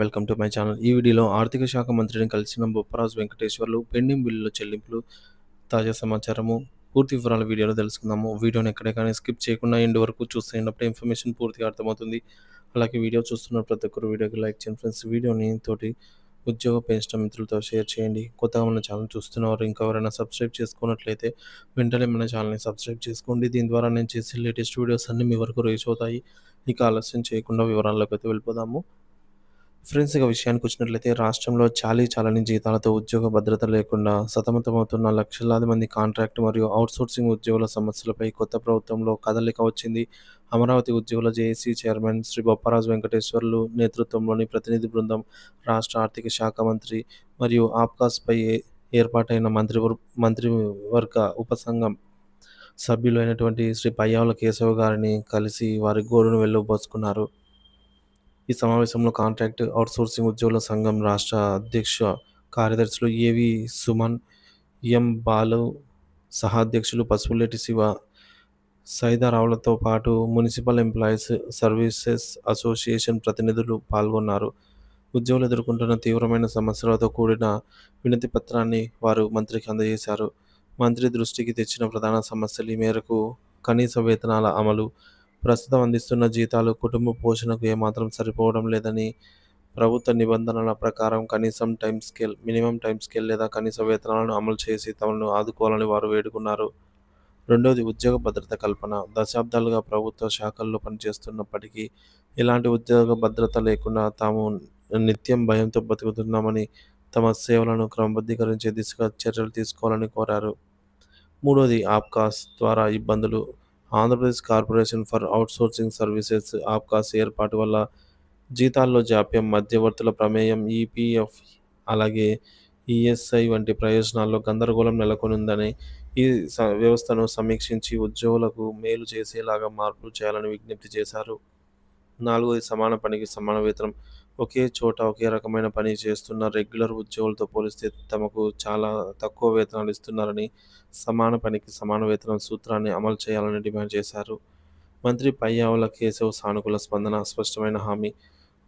Welcome to my channel. ఈ వీడియోలో ఆర్థిక శాఖ మంత్రిని కలిసిన బొప్పరాజు వెంకటేశ్వర్లు పెండింగ్ బిల్లుల చెల్లింపులు తాజా సమాచారము. పూర్తి వివరాల వీడియోలో తెలుసుకుందాము. వీడియోని ఎక్కడే కానీ స్కిప్ చేయకుండా ఎండ్ వరకు చూస్తున్నప్పుడు ఇన్ఫర్మేషన్ పూర్తిగా అర్థమవుతుంది. అలాగే వీడియో చూస్తున్న ప్రతి ఒక్కరు వీడియోకి లైక్ చేయండి ఫ్రెండ్స్. వీడియోని తోటి ఉద్యోగ పెంచిన మిత్రులతో షేర్ చేయండి. కొత్తగా మన ఛానల్ చూస్తున్నవారు ఇంకా ఎవరైనా సబ్స్క్రైబ్ చేసుకున్నట్లయితే వెంటనే మన ఛానల్ని సబ్స్క్రైబ్ చేసుకోండి. దీని ద్వారా నేను చేసే లేటెస్ట్ వీడియోస్ అన్నీ మీ వరకు రీచ్ అవుతాయి. ఇక ఆలస్యం చేయకుండా వివరాల్లోకి అయితే వెళ్ళిపోదాము. ఫ్రెండ్స్ ఇక విషయానికి వచ్చినట్లయితే రాష్ట్రంలో చాలీ చాలని జీతాలతో ఉద్యోగ భద్రత లేకుండా సతమతమవుతున్న లక్షలాది మంది కాంట్రాక్ట్ మరియు అవుట్సోర్సింగ్ ఉద్యోగుల సమస్యలపై కొత్త ప్రభుత్వంలో కదలిక వచ్చింది. అమరావతి ఉద్యోగుల జేఏసీ చైర్మన్ శ్రీ బొప్పరాజు వెంకటేశ్వర్లు నేతృత్వంలోని ప్రతినిధి బృందం రాష్ట్ర ఆర్థిక శాఖ మంత్రి మరియు ఆప్కాస్పై ఏర్పాటైన మంత్రి మంత్రివర్గ ఉపసంఘం సభ్యులైనటువంటి శ్రీ పయ్యావుల కేశవ గారిని కలిసి వారి గోడును వెళ్ళబోసుకున్నారు ఈ సమావేశంలో కాంట్రాక్ట్ అవుట్సోర్సింగ్ ఉద్యోగుల సంఘం రాష్ట్ర అధ్యక్ష కార్యదర్శులు ఏవి సుమన్ ఎం బాలు సహాధ్యక్షులు పసుపులేటి శివ సైదారావులతో పాటు మున్సిపల్ ఎంప్లాయీస్ సర్వీసెస్ అసోసియేషన్ ప్రతినిధులు పాల్గొన్నారు. ఉద్యోగులు ఎదుర్కొంటున్న తీవ్రమైన సమస్యలతో కూడిన వినతి పత్రాన్ని వారు మంత్రికి అందజేశారు. మంత్రి దృష్టికి తెచ్చిన ప్రధాన సమస్యలు ఈ మేరకు కనీస వేతనాల అమలు ప్రస్తుతం అందిస్తున్న జీతాలు కుటుంబ పోషణకు ఏమాత్రం సరిపోవడం లేదని ప్రభుత్వ నిబంధనల ప్రకారం కనీసం time scale minimum time scale లేదా కనీస వేతనాలను అమలు చేసి తమను ఆదుకోవాలని వారు వేడుకున్నారు. రెండవది ఉద్యోగ భద్రత కల్పన. దశాబ్దాలుగా ప్రభుత్వ శాఖల్లో పనిచేస్తున్నప్పటికీ ఎలాంటి ఉద్యోగ భద్రత లేకుండా తాము నిత్యం భయంతో బతుకుతున్నామని తమ సేవలను క్రమబద్ధీకరించే దిశగా చర్యలు తీసుకోవాలని కోరారు. మూడవది ఆప్కాస్ ద్వారా ఇబ్బందులు Andhra Pradesh corporation for outsourcing services APCOS ఏర్పాటు వల్ల జీతాల్లో జాప్యం మధ్యవర్తుల ప్రమేయం ఈపీఎఫ్ అలాగే ఈఎస్ఐ వంటి ప్రయోజనాల్లో గందరగోళం నెలకొనుందని ఈ వ్యవస్థను సమీక్షించి ఉద్యోగులకు మేలు చేసేలాగా మార్పులు చేయాలని విజ్ఞప్తి చేశారు. నాలుగోది సమాన పనికి సమాన వేతనం. ఒకే చోట ఒకే రకమైన పని చేస్తున్న రెగ్యులర్ ఉద్యోగులతో పోలిస్తే తమకు చాలా తక్కువ వేతనాలు ఇస్తున్నారని సమాన పనికి సమాన వేతనం సూత్రాన్ని అమలు చేయాలని డిమాండ్ చేశారు. మంత్రి పయ్యావుల కేశవ్ సానుకూల స్పందన స్పష్టమైన హామీ.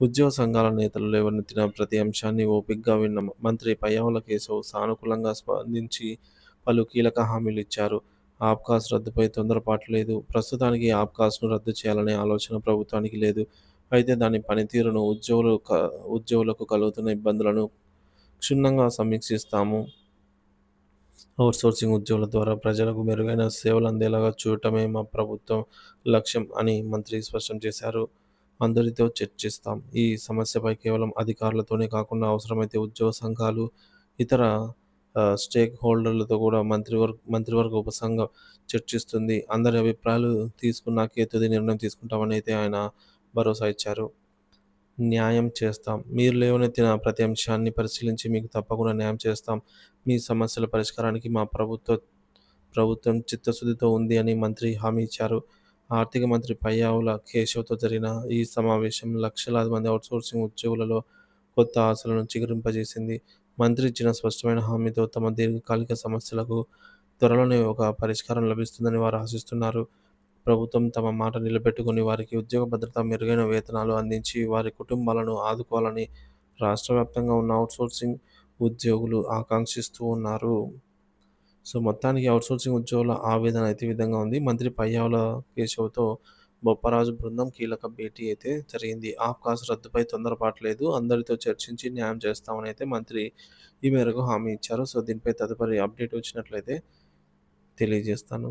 ఉద్యోగ సంఘాల నేతలు లేవనెత్తిన ప్రతి అంశాన్ని ఓపికగా విన్న మంత్రి పయ్యావుల కేశవ్ సానుకూలంగా స్పందించి పలు కీలక హామీలు ఇచ్చారు. ఆప్కాస్ రద్దుపై తొందరపాటు లేదు. ప్రస్తుతానికి ఆప్కాస్ను రద్దు చేయాలనే ఆలోచన ప్రభుత్వానికి లేదు. అయితే దాని పనితీరును ఉద్యోగులు ఉద్యోగులకు కలుగుతున్న ఇబ్బందులను క్షుణ్ణంగా సమీక్షిస్తాము. అవుట్సోర్సింగ్ ఉద్యోగుల ద్వారా ప్రజలకు మెరుగైన సేవలు అందేలాగా చూడటమే మా ప్రభుత్వం లక్ష్యం అని మంత్రి స్పష్టం చేశారు. అందరితో చర్చిస్తాం ఈ సమస్యపై కేవలం అధికారులతోనే కాకుండా అవసరమైతే ఉద్యోగ సంఘాలు ఇతర స్టేక్ హోల్డర్లతో కూడా మంత్రివర్గ మంత్రివర్గ ఉపసంఘం చర్చిస్తుంది. అందరి అభిప్రాయాలు తీసుకున్నాకే తుది నిర్ణయం తీసుకుంటామని అయితే ఆయన భరోసా ఇచ్చారు. న్యాయం చేస్తాం. మీరు లేవనెత్తిన ప్రతి అంశాన్ని పరిశీలించి మీకు తప్పకుండా న్యాయం చేస్తాం. మీ సమస్యల పరిష్కారానికి మా ప్రభుత్వ ప్రభుత్వం చిత్తశుద్ధితో ఉంది అని మంత్రి హామీ ఇచ్చారు. ఆర్థిక మంత్రి పయ్యావుల కేశవ్తో జరిగిన ఈ సమావేశం లక్షలాది మంది అవుట్సోర్సింగ్ ఉద్యోగులలో కొత్త ఆశలను చిగురింపజేసింది. మంత్రి ఇచ్చిన స్పష్టమైన హామీతో తమ దీర్ఘకాలిక సమస్యలకు త్వరలోనే ఒక పరిష్కారం లభిస్తుందని వారు ఆశిస్తున్నారు. ప్రభుత్వం తమ మాట నిలబెట్టుకుని వారికి ఉద్యోగ భద్రత మెరుగైన వేతనాలు అందించి వారి కుటుంబాలను ఆదుకోవాలని రాష్ట్ర వ్యాప్తంగా ఉన్న అవుట్సోర్సింగ్ ఉద్యోగులు ఆకాంక్షిస్తూ ఉన్నారు. సో మొత్తానికి అవుట్సోర్సింగ్ ఉద్యోగుల ఆవేదన అయితే విధంగా ఉంది. మంత్రి పయ్యావుల కేశవ్తో బొప్పరాజు బృందం కీలక భేటీ అయితే జరిగింది. ఆఫ్కాస్ రద్దుపై తొందరపాటు లేదు. అందరితో చర్చించి న్యాయం చేస్తామని అయితే మంత్రి ఈ మేరకు హామీ ఇచ్చారు. సో దీనిపై తదుపరి అప్డేట్ వచ్చినట్లయితే తెలియజేస్తాను.